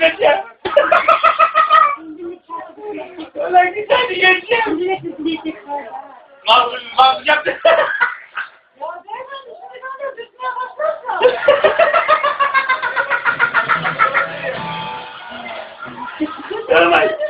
Geçeceğim. Ulan güzel geçeceğim. Mahmut Mahmut yaptı. Ölmez.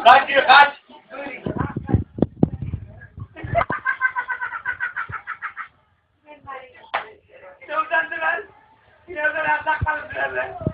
Kaç diyor kaç. Şuradan biraz. Biraz da rahat kalın biraz da.